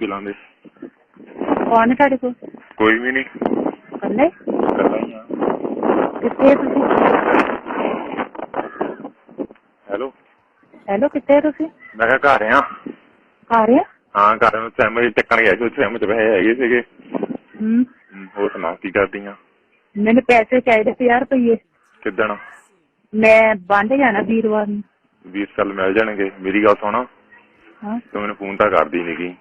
ਬਿਲਾਂ ਦੇ। ਕੌਣ ਹੈ ਤੁਹਾਡੇ ਕੋਲ? ਕੋਈ ਵੀ ਨਹੀਂ। ਕੱਲੇ ਇਕੱਲਾ? ਹੀ ਆ ਕਿੱਥੇ ਤੁਸੀਂ? ਹੈਲੋ। ਹੈਲੋ ਕਿੱਥੇ ਹੋ ਤੁਸੀਂ? ਮੈਂ ਕਿਹਾ ਘਰ ਆ। ਆ ਰਹੇ ਆ? ਹਾਂ ਘਰ ਨੂੰ ਸੈਮ ਚੱਕਣ ਗਿਆ ਸੀ ਉੱਥੇ ਸੈਮ ਚ ਪੈਸੇ ਹੈਗੇ ਸੀਗੇ। ਹੂੰ। ਹਮ, ਹੋਰ ਸੁਣਾ ਕੀ ਕਰਦੀ ਆ ਮੈਨੂੰ ਪੈਸੇ ਚਾਹੀਦੇ 50 ਰੁਪਏ ਕਿੱਦਣ? ਮੈਂ ਬੰਦ ਜਾਣਾ ਵੀਰਵਾਰ ਨੂੰ। 20 ਸਾਲ ਮਿਲ ਜਾਣਗੇ। ਮੇਰੀ ਗੱਲ ਸੁਣਾ। ਹਾਂ। ਤੂੰ ਮੈਨੂੰ ਫੋਨ ਤਾਂ ਕਰਦੀ ਨਹੀਂਗੀ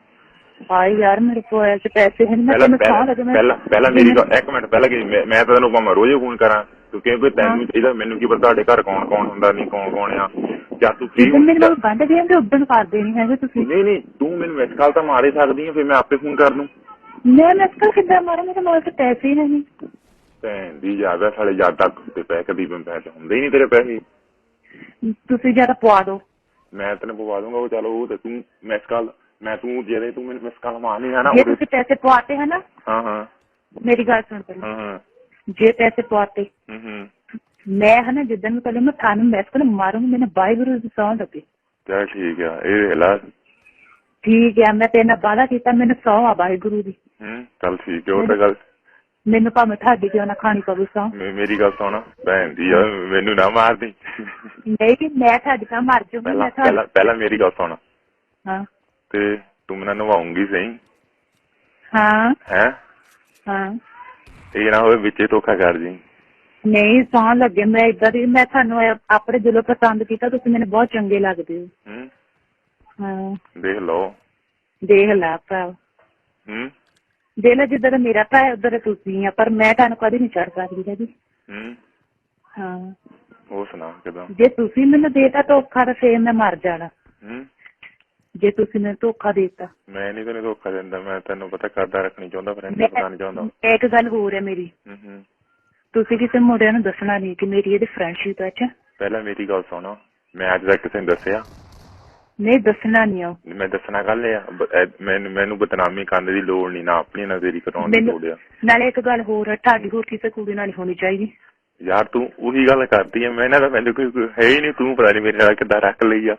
ਆਈ ਯਾਰ ਮੇਰੇ ਕੋਲ ਐਸੇ ਪੈਸੇ ਹਨ ਮੈਂ ਤੈਨੂੰ ਪਹਿਲਾਂ ਲੱਗੇ ਮੈਂ ਪਹਿਲਾਂ ਪਹਿਲਾਂ ਮੇਰੀ ਗੱਲ ਇੱਕ ਮਿੰਟ ਪਹਿਲਾਂ ਕਿ ਮੈਂ ਮੈਂ ਤਾਂ ਤੈਨੂੰ ਭਾਵੇਂ ਰੋਜ਼ ਫੋਨ ਕਰਾਂ। ਤੂੰ ਕਿਉਂਕਿ ਤੈਨੂੰ ਚਾਹੀਦਾ? ਮੈਨੂੰ ਕੀ ਪਤਾ ਤੁਹਾਡੇ ਘਰ ਕੌਣ ਕੌਣ ਹੁੰਦਾ ਨਹੀਂ ਕੌਣ ਕੌਣ ਆ। ਜਾਂ ਤੂੰ ਜਿੱਦਣ ਮੇਰੇ ਨਾਲ ਬੰਦ ਗਏ ਤੇ ਉਦੋਂ ਕਰਦੇ ਨਹੀਂ ਹੈਗੇ ਤੁਸੀਂ। ਨਹੀਂ ਨਹੀਂ ਤੂੰ ਮੈਨੂੰ ਮਿਸ ਕਾਲ ਤਾਂ ਮਾਰੇ ਸਕਦੀ ਆ ਫਿਰ ਮੈਂ ਆਪੇ ਫੋਨ ਕਰ ਲੂੰ। ਮੈਂ ਨਸਕਲ ਕਿੱਦਾਂ ਮਾਰਾਂ? ਮੇਰੇ ਕੋਲ ਤਾਂ ਪੈਸੇ ਹੀ ਨਹੀਂ। ਭੈਣ ਦੀ ਜ਼ਿਆਦਾ ਸਾਲੇ ਜਦ ਤੱਕ ਤੇ ਪੈਸੇ ਕਦੀ ਵੀ ਪੈਸੇ ਹੁੰਦੇ ਹੀ ਨਹੀਂ ਤੇਰੇ ਪੈਸੇ। ਤੁਸੀਂ ਜ਼ਿਆਦਾ ਪਵਾ ਦਿਓ। ਮੈਂ ਤੈਨੂੰ ਪਵਾ ਦੂੰਗਾ ਉਹ ਚਲੋ ਉਹ ਤੇ ਤੂੰ ਮਿਸ ਕਾਲ ਮੈਂ ਤੂੰ ਜਿਹੜੇ ਤੂੰ ਮੈਨੂੰ ਮਿਸ ਕਾਲ ਮਾਰਨੀ ਹੈ ਨਾ ਜੇ ਤੁਸੀਂ ਪੈਸੇ ਪਵਾਤੇ ਹੈ ਨਾ ਹਾਂ ਹਾਂ। ਮੇਰੀ ਗੱਲ ਸੁਣ ਪਹਿਲਾਂ। ਹਾਂ ਹਾਂ। ਜੇ ਪੈਸੇ ਪਵਾਤੇ ਹੂੰ ਹੂੰ। ਮੈਂ ਹੈ ਨਾ ਜਿੱਦਣ ਪਹਿਲੇ ਮੈਂ ਤੁਹਾਨੂੰ ਮੈਸਕਲ ਮਾਰੂੰਗੀ ਮੈਨੂੰ ਵਾਹਿਗੁਰੂ ਦੀ ਸੌਂ ਲੱਗੇ। ਚਲ ਠੀਕ ਆ ਇਹ ਵੇਖ ਲਾ। ਠੀਕ ਹੈ ਮੈਂ ਤੇਰੇ ਨਾਲ ਵਾਅਦਾ ਕੀਤਾ ਮੈਨੂੰ ਸੌਂ ਆ ਵਾਹਿਗੁਰੂ ਦੀ। ਹੂੰ ਚਲ ਠੀਕ ਹੈ ਉਹ ਤਾਂ ਗੱਲ ਮੈਨੂੰ ਭਾਵੇਂ ਤੁਹਾਡੀ ਕਿਉਂ ਨਾ ਖਾਣੀ ਪਵੇ ਸੌਂ। ਮੇ- ਮੇਰੀ ਗੱਲ ਸੁਣ ਭੈਣ ਦੀ ਆ ਮੈਨੂੰ ਨਾ ਮਾਰਦੀ। ਨਹੀਂ ਮੈਂ ਤੁਹਾਡੀ ਤਾਂ ਮਰ ਜੂਗੀ ਪਹਿਲਾਂ ਮੈਂ ਤੁਹਾਡੀ ਪਹਿਲਾਂ ਪਹਿਲਾਂ ਮੇਰੀ ਗੱਲ ਸੁਣ। ਹਾਂ। ਤੇ ਤੂੰ ਮੈਨੂੰ ਨਵਾਉਂਗੀ ਸਹੀ? ਹਾਂ। ਹੈ? ਹਾਂ। ਇਹ ਨਾ ਹੋਵੇ ਵਿੱਚੇ ਧੋਖਾ ਕਰ ਜੀ। ਨਹੀਂ ਸੌਂ ਲੱਗੇ ਮੈਂ ਇਦਾਂ ਦੀ ਮੈਂ ਤੁਹਾਨੂੰ ਆਪਣੇ ਦਿਲੋਂ ਪਸੰਦ ਕੀਤਾ ਤੁਸੀਂ ਮੈਨੂੰ ਬਹੁਤ ਚੰਗੇ ਲੱਗਦੇ ਹੋ। ਹੂੰ। ਹਾਂ। ਦੇਖ ਲਓ। ਦੇਖ ਲੈ ਭਰਾ। ਹੂੰ। ਦੇਖ ਲੈ ਜਿੱਦਾਂ ਦਾ ਮੇਰਾ ਭਰਾ ਹੈ ਉਧਰ ਤੁਸੀਂ ਆ ਪਰ ਮੈਂ ਤੁਹਾਨੂੰ ਕਦੇ ਨਹੀਂ ਛੱਡ ਸਕਦੀ ਜੀ ਹੂੰ। ਹਾਂ। ਉਹ ਸੁਣਾ ਕਿਦਾਂ? ਜੇ ਤੁਸੀਂ ਮੈਨੂੰ ਦੇਤਾ ਧੋਖਾ ਤਾਂ ਫੇਰ ਮੈਂ ਮਰ ਜਾਣਾ। ਹੂੰ। ਜੇ ਤੁਸੀਂ ਮੈਨੂੰ ਧੋਖਾ ਦੇਤਾ। ਮੈਂ ਨਹੀਂ ਤੈਨੂੰ ਧੋਖਾ ਦਿੰਦਾ ਮੈਂ ਤੈਨੂੰ ਪਤਾ ਕਰਦਾ ਰੱਖਣੀ ਚਾਹੁੰਦਾ ਫਰੈਂਡ ਨਹੀਂ ਚਾਹੁੰਦਾ। ਇੱਕ ਗੱਲ ਹੋਰ ਹੈ ਮੇਰੀ। ਹੂੰ ਹੂੰ। ਤੁਸੀਂ ਕਿਸੇ ਮੁੰਡਿਆਂ ਨੂੰ ਦੱਸਣਾ ਨਹੀਂ ਕਿ ਮੇਰੀ ਇਹਦੀ ਫਰੈਂਡਸ਼ਿਪ ਅੱਛਾ? ਪਹਿਲਾਂ ਮੇਰੀ ਗੱਲ ਸੁਣ। ਮੈਂ ਅੱਜ ਤੱਕ ਕਿਸੇ ਨੂੰ ਦੱਸਿਆ? ਨਹੀਂ ਦੱਸਣਾ ਨਹੀਂ ਆ ਮੈਂ ਦੱਸਣਾ ਗੱਲ ਆ। ਮੈਨੂੰ ਮੈਨੂੰ ਬਦਨਾਮੀ ਕਰਨ ਦੀ ਲੋੜ ਨਹੀਂ ਨਾ ਆਪਣੀ ਨਾ ਤੇਰੀ ਕਰਾਉਣ ਦੀ ਲੋੜ ਆ। ਨਾਲੇ ਇੱਕ ਗੱਲ ਹੋਰ ਤੁਹਾਡੀ ਹੋਰ ਕਿਸੇ ਕੁੜੀ ਨਾਲ ਨਹੀਂ ਹੋਣੀ ਚਾਹੀਦੀ। ਯਾਰ ਤੂੰ ਉਹੀ ਗੱਲ ਕਰਦੀ ਐ ਮੈਂ ਨਾ ਮੈਨੂੰ ਕੋਈ ਕੋਈ ਹੈ ਹੀ ਨਹੀਂ ਤੂੰ ਪਤਾ ਨਹੀਂ ਮੇਰੇ ਨਾਲ ਕਿੱਦਾਂ ਰੱਖ ਲਈ ਆ।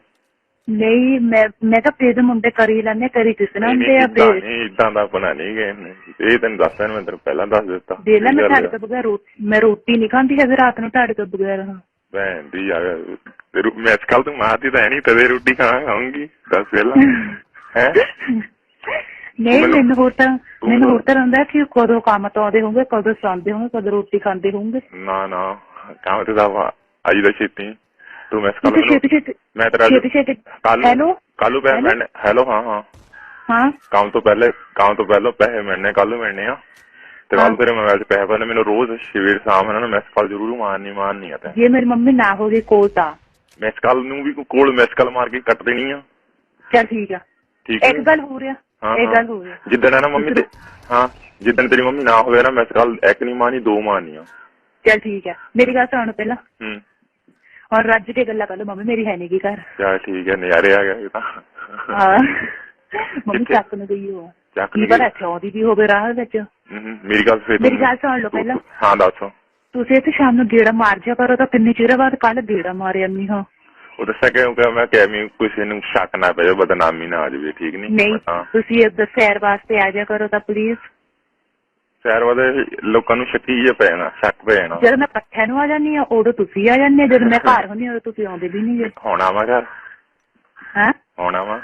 ਨਹੀਂ ਮੈਂ ਮੈਂ ਤਾਂ ਫੇਰ ਦੇ ਮੁੰਡੇ ਕਰੀ ਲੈਂਦੇ ਕਰੀ ਕਿਸੇ ਨਾਲ ਹੁੰਦੇ ਆ ਫੇਰ ਨਹੀਂ ਇਦਾਂ ਦਾ ਬਣਾ ਨਹੀਂ ਗਏ ਨੇ। ਇਹ ਤੈਨੂੰ ਦੱਸ ਮੈਂ ਤੈਨੂੰ ਪਹਿਲਾਂ ਦੱਸ ਦਿੱਤਾ। ਦੇ ਲੈ ਮੈਂ ਤੁਹਾਡੇ ਤੋਂ ਬਗੈਰ ਰੋਟੀ ਮੈਂ ਰੋਟੀ ਨਹੀਂ ਖਾਂਦੀ ਹੈਗੀ ਰਾਤ ਨੂੰ ਤੁਹਾਡੇ ਤੋਂ ਬਗੈਰ ਹਾਂ ਭੈਣ ਦੀ ਯਾਰ ਮੈਂ ਕੱਲ ਤੂੰ ਮਾਰਦੀ ਤਾਂ ਹੈ ਨਹੀਂ ਤਦੇ ਰੋਟੀ ਖਾਉਂਗੀ ਦੱਸ ਪਹਿਲਾਂ। ਹੈ? ਨਹੀਂ ਮੈਨੂੰ- ਹੋਰ ਤਾਂ ਮੈਨੂੰ ਹੋਰ ਤਾਂ ਹੁੰਦਾ ਕਿ ਕਦੋਂ ਕੰਮ ਤੋਂ ਆਉਂਦੇ ਹੋਣਗੇ ਕਦੋਂ ਸੌਂਦੇ ਹੋਣਗੇ ਕਦੋਂ ਰੋਟੀ ਖਾਂਦੇ ਹੋਣਗੇ ਨਾ ਨਾ ਕੰਮ ਤੇ ਦਾ ਅੱਜ ਦਾ ਛੇਤੀ। ਤੂੰ ਮੈਂ ਕੱਲ ਤੁਸੀਂ ਛੇਤੀ ਛੇਤੀ ਮੈਂ ਤੇਰਾ ਛੇਤੀ ਛੇਤੀ। ਕੱਲ ਹੈਲੋ? ਕੱਲੂ ਪੈਸੇ ਹੈਲੋ? ਮਿਲਣੇ ਹੈਲੋ ਹਾਂ ਹਾਂ। ਹਾਂ? ਕੰਮ ਤੋਂ ਪਹਿਲੇ ਕੰਮ ਤੋਂ ਪਹਿਲਾਂ ਪੈਸੇ ਮਿਲਣੇ ਕੱਲ ਨੂੰ ਮਿਲਣੇ ਆ। ਤੇ ਕੱਲ। ਤੇਰੇ ਮੋਬਾਈਲ 'ਚ ਪੈਸੇ ਪਾਣੇ ਮੈਨੂੰ ਰੋਜ਼ ਸਵੇਰ ਸ਼ਾਮ ਨੂੰ ਮਿਸ ਕਾਲ ਜ਼ਰੂਰ ਮਾਰਨੀ ਮਾਰਨੀ ਆ ਤੇ। ਜੇ ਮੇਰੀ ਮੰਮੀ ਨਾ ਹੋਵੇ ਕੋਲ ਤਾਂ। ਮਿਸ ਕਾਲ ਨੂੰ ਵੀ ਕੋਲ ਮਿਸ ਕਾਲ ਮਾਰ ਕੇ ਕੱਟ ਦੇਣੀ ਆ। ਚਲ ਠੀਕ ਆ। ਠੀਕ ਇੱਕ ਗੱਲ ਹੋ ਰਿਹਾ ਇੱਕ। ਗੱਲ ਹੋ ਰਿਹਾ ਜਿੱਦਣ ਨਾ ਮੰਮੀ ਤੇ ਹਾਂ ਜਿੱਦਣ ਤੇਰੀ ਮੰਮੀ ਨਾ ਹੋਵੇ ਨਾ ਮਿਸ ਕਾਲ ਇੱਕ ਨਹੀਂ ਮਾਰਨੀ ਦੋ ਮਾਰਨੀਆਂ। ਚਲ ਠੀਕ ਆ। ਮੇਰੀ ਗੱਲ ਸੁਣ ਪਹਿਲਾਂ। ਹੂੰ। ਔਰ ਰੱਜ ਕੇ ਗੱਲਾਂ ਕਰ ਲਓ ਮੰਮੀ ਮੇਰੀ ਹੈ ਨਹੀਂ ਕੀ ਘਰ। ਚਲ ਠੀਕ ਹੈ ਨਜ਼ਾਰੇ ਆ ਗਏ ਇਹ ਤਾਂ। ਹਾਂ। ਮੰਮੀ ਕਿੱਥੇ? ਚੱਕ ਨੂੰ ਗਈ ਹੋ ਚੱਕ ਕੀ ਨੂੰ ਪਤਾ। ਇੱਥੇ ਆਉਂਦੀ ਵੀ ਹੋਵੇ ਰਾਹ ਵਿੱਚ। ਮੇਰੀ ਗੱਲ ਫੇਰ ਮੇਰੀ ਗੱਲ ਸੁਣ ਲਓ ਪਹਿਲਾਂ। ਹਾਂ ਦੱਸ। ਤੁਸੀਂ ਇੱਥੇ ਸ਼ਾਮ ਨੂੰ ਗੇੜਾ ਮਾਰ ਜਾ ਕਰੋ ਤਾਂ ਕਿੰਨੇ ਚਿਰ ਬਾਅਦ ਕੱਲ ਗੇੜਾ ਮਾਰਿਆ ਮੀ ਹਾਂ। ਉਹ ਦੱਸਿਆ ਕਿਉਂਕਿ ਮੈਂ ਕਿਹਾ ਮੈਂ ਕਿਸੇ ਨੂੰ ਸ਼ੱਕ ਨਾ ਪੈ ਜਾਵੇ ਬਦਨਾਮੀ ਨਾ ਆ ਜਾਵੇ ਠੀਕ ਨਹੀਂ ਨਹੀਂ ਹਾਂ। ਤੁਸੀਂ ਇੱਧਰ ਸੈਰ ਵਾਸਤੇ ਆ ਜਾ ਕਰੋ ਤਾਂ ਪਲੀਜ਼ ਸ਼ਹਿਰ ਵਾਲੇ ਲੋਕਾਂ ਨੂੰ ਸ਼ੱਕੀ ਜਿਹਾ ਪੈ ਜਾਣਾ ਸ਼ੱਕ ਪੈ ਜਾਣਾ। ਜਦੋਂ ਮੈਂ ਪੱਠਿਆਂ ਨੂੰ ਆ ਜਾਂਦੀ ਆ ਉਦੋਂ ਤੁਸੀਂ ਆ ਜਾਂਦੇ ਜਦੋਂ ਮੈਂ ਘਰ ਹੁੰਦੀ ਆ ਉਦੋਂ ਤੁਸੀਂ ਆਉਂਦੇ ਵੀ ਨਹੀਂ ਜੇ। ਹੋਣਾ ਵਾ ਘਰ? ਹਾਂ? ਹੋਣਾ ਵਾ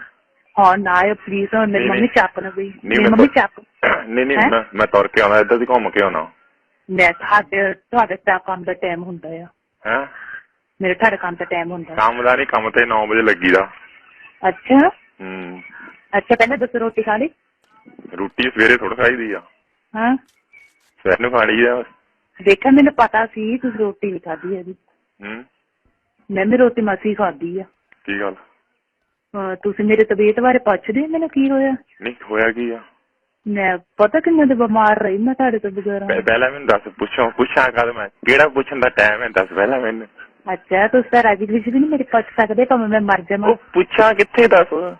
ਹਾਂ ਨਾ ਆਇਓ ਪਲੀਜ਼ ਹੁਣ ਮੇਰੀ ਮੰਮੀ। ਚੱਕ ਨਾ ਗਈ ਮੇਰੀ ਮੰਮੀ ਚੱਕ। ਨਹੀਂ ਨਹੀਂ? ਮੈਂ ਮੈਂ ਤੁਰ ਕੇ ਆਉਣਾ ਇੱਧਰ ਦੀ ਘੁੰਮ ਕੇ ਆਉਣਾ। ਮੈਂ ਤੁਹਾਡੇ ਤੁਹਾਡੇ ਤਾਂ ਕੰਮ ਦਾ ਟਾਈਮ ਹੁੰਦਾ ਆ। ਹੈ? ਮੇਰੇ ਤੁਹਾਡੇ ਕੰਮ ਦਾ ਟਾਈਮ ਹੁੰਦਾ। ਕੰਮ ਦਾ ਨਹੀਂ ਕੰਮ ਤੇ 9 ਵਜੇ ਲੱਗੀਦਾ। ਅੱਛਾ। ਹੂੰ। ਅੱਛਾ ਪਹਿਲਾਂ ਦੱਸੋ ਰੋਟੀ ਖਾ ਲਈ? ਰੋਟੀ ਸਵੇਰੇ ਥੋੜਾ ਖਾਈਦੀ ਆ। ਹਾਂ। ਖਾਣੀ ਦੇਖਿਆ ਮੈਨੂੰ ਪਤਾ ਸੀ ਤੁਸੀਂ ਰੋਟੀ ਨਹੀਂ ਖਾਧੀ ਹੈਗੀ। ਹੂੰ। ਮੈਂ ਵੀ ਰੋਟੀ ਮਸੀ ਖਾਧੀ ਆ। ਕੀ ਗੱਲ? ਹਾਂ, ਤੁਸੀਂ ਮੇਰੇ ਤਬੀਅਤ ਬਾਰੇ ਪੁੱਛਦੇ ਹੋ ਮੈਨੂੰ ਕੀ ਹੋਇਆ? ਨਹੀਂ ਹੋਇਆ ਕੀ ਆ? ਮੈਂ ਪਤਾ ਕਿੰਨੇ ਦੇ ਬਿਮਾਰ ਰਹੀ ਮੈਂ ਤੁਹਾਡੇ ਤੋਂ ਬਗੈਰ। ਪਹਿ- ਪਹਿਲਾਂ ਮੈਨੂੰ ਦੱਸ ਪੁੱਛੋ ਪੁੱਛਾਂ ਕਦ ਮੈਂ। ਕਿਹੜਾ ਪੁੱਛਣ ਦਾ ਟਾਈਮ ਹੈ ਦੱਸ ਪਹਿਲਾਂ ਮੈਨੂੰ। ਅੱਛਾ ਤੁਸੀਂ ਤਾਂ ਰਾਜੀ ਵੀ ਨਹੀਂ ਮੇਰੇ ਪੁੱਛ ਸਕਦੇ ਭਾਵੇਂ ਮੈਂ ਮਰ ਜਾਵਾਂ। ਉਹ ਪੁੱਛਾਂ ਕਿੱਥੇ ਦੱਸ?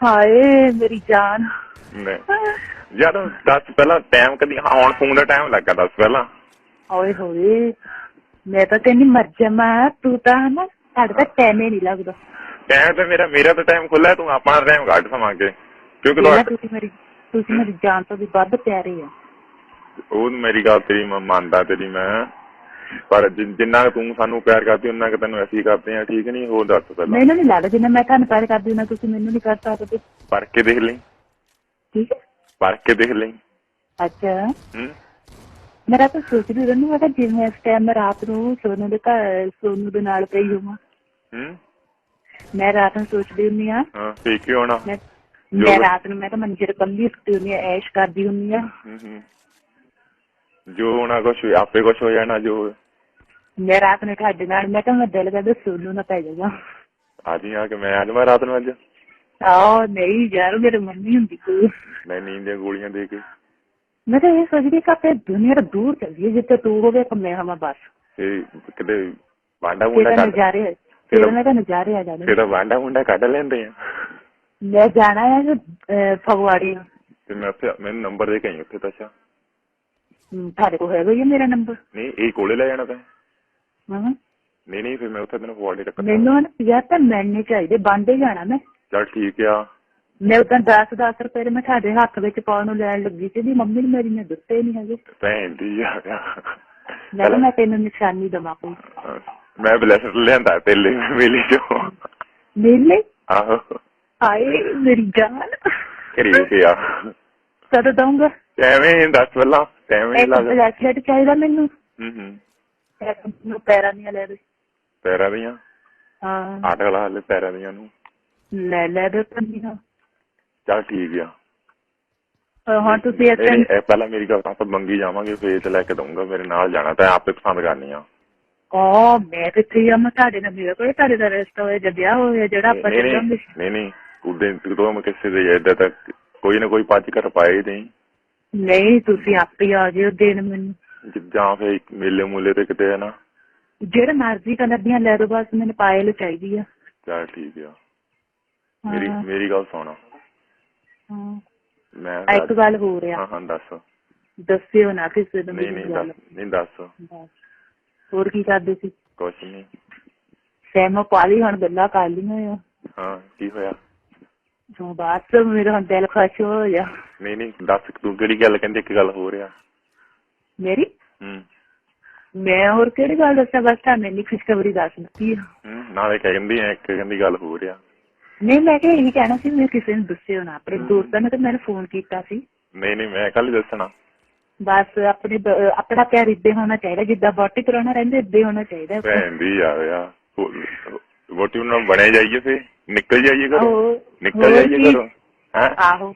ਹਾਏ ਮੇਰੀ ਜਾਨ। ਨਹੀਂ ਯਾਰ ਦੱਸ ਪਹਿਲਾਂ ਟਾਈਮ ਕਦੀ ਆਉਣ ਫੋਨ ਦਾ ਟਾਈਮ ਲੱਗਾ ਦੱਸ ਪਹਿਲਾਂ। ਓਏ ਹੋਏ ਮੈਂ ਤਾਂ ਕਹਿੰਦੀ ਮਰ ਜਾਵਾਂ ਤੂੰ ਤਾਂ ਨਾ ਤੁਹਾਡਾ ਤਾਂ ਟਾਈਮ ਹੀ ਨਹੀਂ ਲੱਗਦਾ। ਟਾਈਮ ਤੇ ਮੇਰਾ ਮੇਰਾ ਤਾਂ ਟਾਈਮ ਖੁੱਲਾ ਤੂੰ ਆਪਣਾ ਟਾਈਮ ਕੱਢ ਸਮਾਂ ਕੇ ਕਿਉਂਕਿ ਜਿਹੜਾ ਤੁਹਾਡੇ ਤੁਸੀਂ ਮੇਰੀ ਤੁਸੀਂ ਮੇਰੀ ਜਾਨ ਤੋਂ ਵੀ ਵੱਧ ਪਿਆਰੇ ਆ ਉਹ ਮੇਰੀ ਗੱਲ ਤੇਰੀ ਮੈਂ ਮੰਨਦਾ ਤੇਰੀ ਮੈਂ। ਪਰ ਜਿ- ਜਿੰਨਾ ਤੂੰ ਸਾਨੂੰ ਪਿਆਰ ਕਰਦੀ ਉਹਨਾਂ ਕਿ ਤੈਨੂੰ ਅਸੀਂ ਕਰਦੇ ਆ ਠੀਕ ਨਹੀਂ? ਹੋਰ ਦੱਸ ਪਹਿਲਾਂ। ਮੈਨੂੰ ਨਹੀਂ ਲੱਗਦਾ ਜਿੰਨਾ ਮੈਂ ਤੁਹਾਨੂੰ ਪਿਆਰ ਕਰਦੀ ਨਾ ਤੁਸੀਂ ਮੈਨੂੰ ਨਹੀਂ ਕਰ ਸਕਦੇ। ਪੜ ਕੇ ਦੇਖ ਲਈ। ਠੀਕ ਹੈ। ਪੜ ਕੇ ਦੇਖ ਲਈ। ਅੱਛਾ। ਹੂੰ। ਮੇਰਾ ਤਾਂ ਸੋਚਦੀ ਰਹਿੰਦੀ ਮੈਂ ਕਿ ਜਿਵੇਂ ਇਸ ਟਾਈਮ ਮੈਂ ਰਾਤ ਨੂੰ ਸੋਨੂ ਦੇ ਘਰ ਸੋਨੂ ਦੇ ਨਾਲ ਪਈ ਹੋਵਾਂ। ਹੂੰ। ਮੈਂ ਰਾਤ ਨੂੰ ਸੋਚਦੀ ਹੁੰਦੀ ਆ ਹਾਂ ਫੇਕ ਕਿਉਂ ਹੋਣਾ ਮੈਂ ਜੋ ਮੈਂ ਵੀ- ਰਾਤ ਨੂੰ ਮੈਂ ਤਾਂ ਮੰਜੇ ਤੇ ਕੱਲੀ ਸੁੱਤੀ ਹੁੰਦੀ ਆ ਐਸ਼ ਕਰਦੀ ਹੁੰਦੀ ਆ ਹੂੰ ਹੂੰ। ਜੋ ਹੋਣਾ ਕੁਛ ਆਪੇ ਕੁਛ ਹੋ ਜਾਣਾ ਜੋ ਮੈਂ ਰਾਤ ਨੂੰ ਤੁਹਾਡੇ ਨਾਲ ਮੈਂ ਤਾਂ ਮੈਂ ਦਿਲ ਕਰਦਾ ਸੋਨੂ ਨਾ ਪੈ ਜਾਵਾਂ। ਹੀ ਆ ਕੇ ਮੈਂ ਅੱਜ ਮੈਂ ਰਾਤ ਨੂੰ ਅੱਜ? ਆਹ ਨਹੀਂ ਯਾਰ ਮੇਰੇ ਮੰਮੀ ਹੁੰਦੀ ਕੋਈ। ਮੈਂ ਨੀਂਦ ਦੀਆਂ ਗੋਲੀਆਂ ਦੇ ਕੇ। ਮੈਂ ਤਾਂ ਇਹ ਸੋਚਦੀ ਕਿ ਆਪੇ ਦੁਨੀਆ ਤੋਂ ਦੂਰ ਚੱਲੀਏ ਜਿੱਥੇ ਤੂੰ ਹੋਵੇ ਕਿ ਮੈਂ ਹਾਂ ਬਸ। ਤੇ ਕਿਤੇ ਵਾਂਡਾ ਮੁੰਡਾ ਤਾਂ ਕੱਢ ਨਜ਼ਾਰੇ ਫਿਰ ਮੈਂ ਤਾਂ ਨਜ਼ਾਰੇ ਆ ਜਾਣੇ। ਫਿਰ ਵਾਂਡਾ ਮੁੰਡਾ ਕੱਢ ਲੈਂਦੇ ਆ। ਮੈਂ ਜਾਣਾ ਹੈ ਅਹ, ਫਗਵਾੜੇ। ਤੇ ਮੈਂ ਉੱਥੇ ਮੈਨੂੰ ਨੰਬਰ ਦੇ ਕੇ ਆਈ ਉੱਥੇ ਤਾਂ ਅੱਛਾ। ਤੁਹਾਡੇ ਕੋਲ ਹੈਗਾ ਹੀ ਆ ਮੇਰਾ ਨੰਬਰ ਨਹੀਂ ਇਹ ਕੋਲੇ ਲੈ ਜਾਣਾ ਤੈਂ। ਹਾਂ। ਨਹੀਂ ਨਹੀਂ ਫਿਰ ਮੈਂ ਉੱਥੇ ਤੈਨੂੰ ਫੋਨ ਟੱਕਰ ਮੈਨੂੰ ਨਾ ਯਾਰ ਤਾਂ ਮੈਨੇ ਚਾਹੀਦੇ ਬਾਂਡੇ ਜਾਣਾ ਮੈਂ। ਚਲ ਠੀਕ ਆ। ਮੈਂ ਉਦੋਂ 10 10 ਰੁਪਏ ਦੇ ਮੈਂ ਤੁਹਾਡੇ ਹੱਥ ਵਿੱਚ ਪਾਉਣ ਨੂੰ ਲੈਣ ਲੱਗੀ ਸੀ ਵੀ ਮੰਮੀ ਨੇ ਮੇਰੀ ਨੇ ਦਿੱਤੇ ਨਹੀਂ ਹੈਗੇ। ਭੈਣ ਦੀ ਆ। ਗਿਆ ਮੈਂ ਤੈਨੂੰ ਨਿਸ਼ਾਨੀ ਦਵਾਂ ਕੋਈ। ਮੈਂ ਬਲੈਸਰ ਲਿਆਂਦਾ ਤੇਲੇ ਵੇਲੇ ਚੋਂ। ਮੇਲੇ? ਆਹੋ। ਹਾਏ ਮੇਰੀ ਜਾਨ। ਠੀਕ ਆ। ਕਦੋਂ ਦਊਂਗਾ? ਐਵੇਂ ਦੱਸ ਪਹਿਲਾਂ ਐਵੇਂ ਇੱਕ ਲੱਗ ਬਲੈਸਲੇਟ ਚਾਹੀਦਾ ਮੈਨੂੰ। ਹੂੰ ਹੂੰ। ਇੱਕ ਮੈਨੂੰ ਪੈਰਾਂ ਦੀਆਂ ਲੈ ਦੇ। ਪੈਰਾਂ ਦੀਆਂ? ਹਾਂ। ਆਟ ਗਲਾ ਹਲੇ ਪੈਰਾਂ ਦੀਆਂ ਨੂੰ। ਲੈ ਲੈ ਦੇ ਪੰਨੀਆਂ ਚਲ ਠੀਕ ਆ। ਹਾਂ ਤੁਸੀਂ ਇੱਥੇ ਇਹ ਪਹਿਲਾਂ ਮੇਰੀ ਗੱਲ ਤਾਂ ਮੰਗੀ ਜਾਵਾਂਗੇ ਫੇਰ ਤੇ ਲੈ ਕੇ ਦਊਂਗਾ ਮੇਰੇ ਨਾਲ ਜਾਣਾ ਤਾਂ ਆਪੇ ਪਸੰਦ ਕਰਨੀ ਆ। ਉਹ ਮੈਂ ਕਿੱਥੇ ਆ? ਮੈਂ ਤੁਹਾਡੇ ਨਾਲ ਮੇਰੇ ਕੋਲ ਤੁਹਾਡੇ ਦਾ ਰਿਸ਼ਤਾ ਹੋਇਆ ਜਾਂ ਵਿਆਹ ਹੋਇਆ ਜਿਹੜਾ ਆਪਾਂ ਨਹੀਂ ਚੱਲਾਂਗੇ। ਨਹੀਂ ਨਹੀਂ ਨਹੀਂ ਉਹਦੇ ਤੋਂ ਮੈਂ ਕਿਸੇ ਦੇ ਏਦਾਂ ਤੱਕ ਕੋਈ ਨਾ ਕੋਈ ਪੱਜ ਕਰ ਪਾਏ ਨਹੀਂ। ਨਹੀਂ ਤੁਸੀਂ ਆਪੇ ਆ ਜਿਓ ਦੇਣ ਮੈਨੂੰ। ਜ- ਜਾਂ ਫੇਰ ਮੇਲੇ ਮੂਲੇ ਤੇ ਕਿਤੇ ਹੈ ਨਾ ਜਿਹੜਾ ਮਰਜ਼ੀ ਕਲਰ ਦੀਆਂ ਲੈ ਦੋ ਬਸ ਮੈਨੂੰ ਪਾਇਲ ਚਾਹੀਦੀ ਆ। ਚਲ ਠੀਕ ਆ। ਮੇਰੀ ਹਾਂ, ਮੇਰੀ ਗੱਲ ਸੁਣ। ਹਾਂ। ਮੈਂ ਇੱਕ ਗੱਲ ਹੋ ਰਿਹਾ ਹਾਂ ਦੱਸ। ਦੱਸਿਓ ਨਾ ਕਿਸੇ ਨੂੰ ਨਹੀਂ ਮੇਰੀ ਨਹੀਂ ਗੱਲ। ਦੱਸ। ਨਹੀਂ ਦੱਸ। ਬਸ। ਹੋਰ ਕੀ ਕਰਦੇ ਸੀ? ਕੁਛ ਨਹੀਂ। ਸੈਮੋ ਪਾਲੀ ਹੁਣ ਗੱਲਾਂ ਕਰ ਲਈਆਂ ਆ। ਹਾਂ ਕੀ ਹੋਇਆ? ਜੋ ਬਾਤ ਮੇਰਾ ਹੁਣ ਦਿਲ ਖੁਸ਼ ਹੋ ਗਿਆ। ਨਹੀਂ ਨਹੀਂ ਦੱਸ ਤੂੰ ਕਿਹੜੀ ਗੱਲ ਕਹਿੰਦੀ ਇੱਕ ਗੱਲ ਹੋ ਰਿਹਾ ਮੇਰੀ? ਹੂੰ। ਮੈਂ ਹੋਰ ਕਿਹੜੀ ਗੱਲ ਦੱਸਾਂ ਬਸ ਤੁਹਾਨੂੰ ਇੰਨੀ ਖੁਸ਼ਖਬਰੀ ਦੱਸ ਦਿੱਤੀ ਆ। ਹੂੰ ਨਾਲੇ ਕਹਿੰਦੀ ਐ ਇੱਕ ਕਹਿੰਦੀ ਗੱਲ ਹੋ ਰਿਹਾ ਨਹੀਂ ਮੈਂ ਕਿਹਾ ਇਹੀ ਕਹਿਣਾ ਸੀ ਮੈਂ ਕਿਸੇ ਨੂੰ ਦੱਸਿਓ ਨਾ ਆਪਣੇ ਦੋਸਤਾਂ ਨੇ ਤਾਂ ਮੈਨੂੰ ਫੋਨ ਕੀਤਾ ਸੀ। ਨਹੀਂ ਨਹੀਂ ਮੈਂ ਕੱਲ ਦੱਸਣਾ। ਬਸ ਆਪਣੇ ਬ- ਆਪਣਾ ਪਿਆਰ ਇੱਦੇ ਹੋਣਾ ਚਾਹੀਦਾ ਜਿੱਦਾਂ ਬਾਟੀ ਕਰਾਉਣਾ ਰਹਿੰਦਾ ਇੱਦੇ ਹੋਣਾ ਚਾਹੀਦਾ। ਭੈਣ ਦੀ ਆ ਗਿਆ ਵੋਟੀ ਨਾਲ ਬਣੇ ਜਾਈਏ ਫੇ ਨਿਕਲ ਜਾਈਏ ਘਰੋਂ? ਨਿਕਲ ਹੋਰ ਜਾਈਏ ਕੀ? ਘਰੋਂ? ਹੈ? ਆਹੋ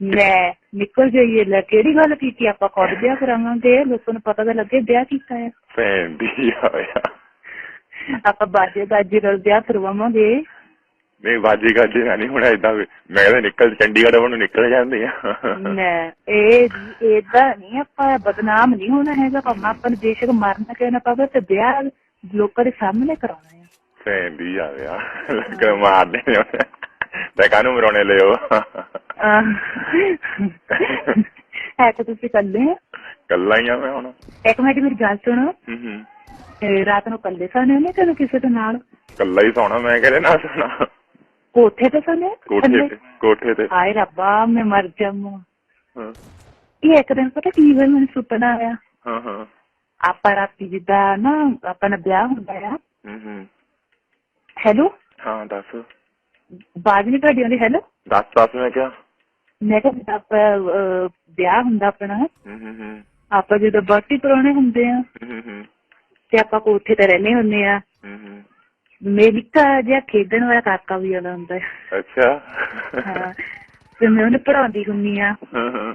ਮੈਂ ਨਿਕਲ ਜਾਈਏ ਲੈ ਕਿਹੜੀ ਗੱਲ ਕੀਤੀ? ਆਪਾਂ ਖੁਦ ਵਿਆਹ ਕਰਾਵਾਂਗੇ ਲੋਕਾਂ ਨੂੰ ਪਤਾ ਤਾਂ ਲੱਗੇ ਵਿਆਹ ਕੀਤਾ ਹੈ ਭੈਣ ਦੀ ਆ ਗਿਆ ਆਪਾਂ ਬਾਜੇ ਬਾਜੇ ਨਾਲ ਵਿਆਹ ਕਰਵਾਵਾਂਗੇ। ਨਹੀਂ ਬਾਜੀ ਗਾਜੀ ਨਹੀਂ ਹੁਣ ਵੀ। ਮੈਂ ਕਹਿੰਦਾ ਨਿਕਲ ਚੰਡੀਗੜ੍ਹ ਵੱਲੋਂ ਨਿਕਲ ਜਾਂਦੇ ਆ। ਮੈਂ ਇਹ ਇਹਦਾ ਨਹੀਂ ਆਪਾਂ ਬਦਨਾਮ ਨਹੀਂ ਹੋਣਾ ਹੈਗਾ ਭਾਵੇਂ ਆਪਾਂ ਨੂੰ ਬੇਸ਼ੱਕ ਮਰਨਾ ਕਿਉਂ ਨਾ ਪਵੇ ਤੇ ਵਿਆਹ ਲੋਕਾਂ ਦੇ ਸਾਹਮਣੇ ਕਰਾਉਣਾ ਹੈ ਭੈਣ ਦੀ ਆ ਗਿਆ ਲੱਗ ਮਾਰਦੇ ਨੇ ਤੇ ਕਾਨੂੰ ਮਰਾਉਣੇ ਲਿਓ ਹੈ ਤਾਂ ਤੁਸੀਂ ਕੱਲੇ ਆ ਕੱਲਾ ਹੀ ਆ ਮੈਂ ਹੁਣ। ਇੱਕ ਮਿੰਟ ਮੇਰੀ ਗੱਲ ਸੁਣੋ। ਹੂੰ ਹੂੰ। ਤੇ ਰਾਤ ਨੂੰ ਕੱਲੇ ਸੌਣੇ ਨੇ ਤੈਨੂੰ ਕਿਸੇ ਦੇ ਨਾਲ? ਕੱਲਾ ਹੀ ਸੌਣਾ ਮੈਂ ਕਹਿੰਦੇ ਨਾ ਸੌਣਾ? ਕੋਠੇ ਤੇ ਸੌਣੇ ਕੋਠੇ ਤੇ ਕੋਠੇ ਤੇ। ਹਾਏ ਰੱਬਾ ਮੈਂ ਮਰ ਜਾਵਾਂ। ਹਾਂ। ਇਹ ਇੱਕ ਦਿਨ ਪਤਾ ਕੀ ਹੋਇਆ ਮੈਨੂੰ ਸੁਪਨਾ ਆਇਆ। ਹਾਂ ਹਾਂ। ਆਪਾਂ ਰਾਤੀ ਜਿੱਦਾਂ ਨਾ ਆਪਣਾ ਵਿਆਹ ਹੁੰਦਾ ਆ। ਹੂੰ ਹੂੰ। ਹੈਲੋ ਹਾਂ ਦੱਸ। ਬਾਜ ਨਹੀਂ ਤੁਹਾਡੀ ਆਉਂਦੀ ਹੈਲੋ ਦੱਸ ਦੱਸ ਮੈਂ ਕਿਹਾ। ਮੈਂ ਕਿਹਾ ਆਪਾਂ ਵਿਆਹ ਹੁੰਦਾ ਆਪਣਾ। ਹੂੰ ਹੂੰ ਹੂੰ। ਆਪਾਂ ਜਦੋਂ ਬਾਟੀ ਪਰੋਣੇ ਹੁੰਦੇ ਆ ਹੂੰ ਹੂੰ ਤੇ ਆਪਾਂ ਕੋਠੇ ਤੇ ਰਹਿੰਦੇ ਹੁੰਦੇ ਆ। ਹੂੰ ਹੂੰ। ਮੇਰੀ ਨਿੱਕਾ ਜਿਹਾ ਖੇਡਣ ਵਾਲਾ ਕਾਕਾ ਵੀ ਆਉਂਦਾ ਹੁੰਦਾ ਹੈ ਅੱਛਾ। ਹਾਂ ਤੇ ਮੈਂ ਉਹਨੂੰ ਪੜਾਉਂਦੀ ਹੁੰਨੀ ਆ। ਹਾਂ, ਹਾਂ।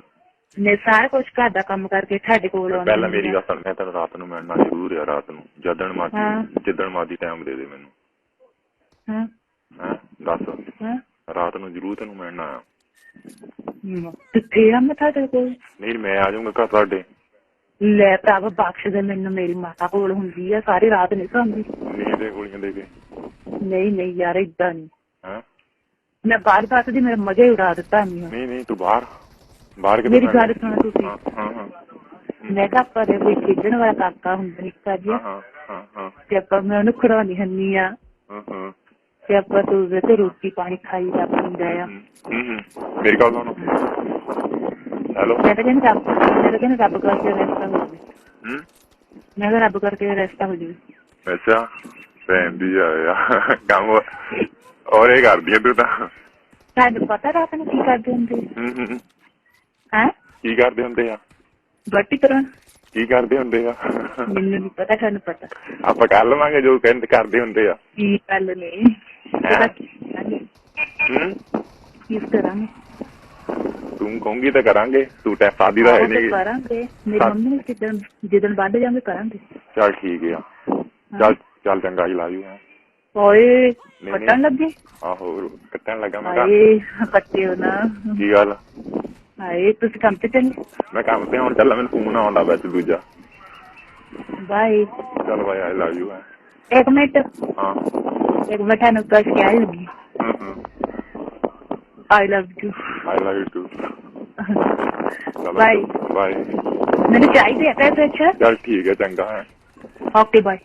ਮੈਂ ਸਾਰਾ ਕੁਝ ਘਰ ਦਾ ਕੰਮ ਕਰਕੇ ਤੁਹਾਡੇ ਕੋਲ ਆਉਂਦੀ ਪਹਿਲਾਂ ਮੇਰੀ। ਗੱਲ ਸੁਣ ਮੈਂ ਤੈਨੂੰ ਰਾਤ ਨੂੰ ਮਿਲਣਾ ਜ਼ਰੂਰ ਆ ਰਾਤ ਨੂੰ। ਜਦਣ। ਮਾਦੀ ਜਿੱਦਣ ਮਾਦੀ ਟਾਈਮ ਦੇ ਦੇ ਮੈਨੂੰ। ਹਾਂ। ਹਾਂ ਦੱਸ। ਹਾਂ। ਰਾਤ ਨੂੰ ਜ਼ਰੂਰ ਤੈਨੂੰ ਮਿਲਣਾ ਆ। ਕਿੱਥੇ ਆ ਮੈਂ ਤੁਹਾਡੇ ਕੋਲ? ਨਹੀਂ ਮੈਂ ਆ ਜਾਊਂਗਾ ਘਰ ਤੁਹਾਡੇ। ਲੈ ਭਰਾਵਾ ਬਖਸ਼ ਦੇ ਮੈਨੂੰ ਮੇਰੀ ਮਾਤਾ ਕੋਲ ਹੁੰਦੀ ਆ ਸਾਰੀ ਰਾਤ ਨਹੀਂ ਸੌਂਦੀ। ਨੀਂਦ ਦੇ ਗੋਲੀਆਂ ਦੇ ਕੇ। ਨਹੀਂ ਨਹੀਂ ਯਾਰ ਇਦਾਂ ਨਹੀਂ। ਹਾਂ। ਮੈਂ ਬਾਹਰ ਬਾਤ ਦੀ ਮੇਰਾ ਮਜ਼ਾ ਹੀ ਉਡਾ ਦਿੱਤਾ ਨਹੀਂ ਨਹੀਂ ਨਹੀਂ ਤੂੰ ਬਾਹਰ। ਬਾਹਰ ਕਿੱਥੇ ਮੇਰੀ? ਗੱਲ ਸੁਣੋ ਤੁਸੀਂ। ਹਾਂ ਹਾਂ ਮੈਂ ਕਿਹਾ ਦੇ ਕੋਈ ਖੇਡਣ ਵਾਲਾ ਕਾਕਾ ਹੁੰਦਾ ਨਿੱਕਾ ਜਿਹਾ ਹਾਂ ਹਾਂ ਹਾਂ ਤੇ ਆਪਾਂ ਮੈਂ ਉਹਨੂੰ ਖੜਾਉਣੀ ਹੁੰਨੀ ਆ। ਹਾਂ ਹਾਂ। ਤੇ ਆਪਾਂ ਸੋਚਦੇ ਤੇ ਰੋਟੀ ਪਾਣੀ ਖਾਈ ਦਾ ਪੀਂਦਾ ਆ। ਹੂੰ ਹੂੰ ਮੇਰੀ ਗੱਲ ਸੁਣੋ। ਹੈਲੋ। ਮੈਂ ਤਾਂ ਕਹਿੰਦਾ ਰੱਬ ਮੈਂ ਤਾਂ ਕਹਿੰਦਾ ਰੱਬ ਕਰਕੇ ਰਸਤਾ ਹੋ ਜਾਵੇ। ਹੂੰ। ਮੈਂ ਰੱਬ ਕਰਕੇ ਰਸਤਾ ਹੋ ਜਾਵੇ। ਅੱਛਾ ਭੈਣ ਦੀ ਆ ਯਾਰ ਕੰਮ ਔਰ ਇਹ ਕਰਦੀ ਆ ਤੂੰ ਤਾਂ। ਤੁਹਾਨੂੰ ਪਤਾ ਰਾਤ ਨੂੰ ਕੀ ਕਰਦੇ ਹੁੰਦੇ? ਹੂੰ ਹੂੰ ਹੂੰ। ਹੈ? ਕੀ ਕਰਦੇ ਹੁੰਦੇ ਆ? ਬੱਟੀ ਤਰ੍ਹਾਂ। ਕੀ ਕਰਦੇ ਹੁੰਦੇ ਆ? ਮੈਨੂੰ ਨਹੀਂ ਪਤਾ ਤੁਹਾਨੂੰ ਪਤਾ। ਆਪਾਂ ਕਰ ਲਵਾਂਗੇ ਜੋ ਕਹਿੰਦੇ ਕਰਦੇ ਹੁੰਦੇ ਆ। ਕੀ ਗੱਲ ਨਹੀਂ ਹੈਂ? ਕਿਸ ਕਰਾਂਗੇ ਤੂੰ ਕਹੂੰਗੀ ਤਾਂ ਕਰਾਂਗੇ ਤੂੰ ਟੈ ਸਾਦੀ ਦਾ ਹੈ ਨਹੀਂ ਕਰਾਂਗੇ ਮੇਰੀ। ਮੰਮੀ ਨੇ ਜਿੱਦਣ ਜਿੱਦਣ ਵੱਢ ਜਾਵਾਂਗੇ ਕਰਾਂਗੇ ਚੱਲ ਠੀਕ ਆ ਚੱਲ ਚੱਲ ਚੰਗਾ ਹੀ ਲਾ ਜੂ ਓਏ। ਕੱਟਣ ਲੱਗੇ ਆਹੋ ਕੱਟਣ ਲੱਗਾ ਮੈਂ ਹਾਏ ਕੱਟਿਓ ਨਾ ਕੀ ਗੱਲ ਹਾਏ ਤੁਸੀਂ ਕੰਮ ਤੇ ਚੱਲੇ ਮੈਂ ਕੰਮ ਤੇ ਹੁਣ ਚੱਲ ਮੈਨੂੰ ਫੋਨ ਆਉਂਦਾ ਵਿੱਚ ਦੂਜਾ ਬਾਏ ਚੱਲ ਬਾਈ ਆਈ ਲਵ ਯੂ ਇੱਕ ਮਿੰਟ ਹਾਂ ਇੱਕ ਮਿੰਟ ਤੁਹਾਨੂੰ ਕੁਝ ਕਹਿ ਲੱਗੀ ਹੂੰ ਹੂੰ I love you I love you too bye bye ਮੈਨੂੰ ਚਾਹੀਦੇ ਆ ਪੈਸੇ ਅੱਛਾ ਚੱਲ ਠੀਕ ਹੈ ਚੰਗਾ ਹੈ ਓਕੇ ਬਾਏ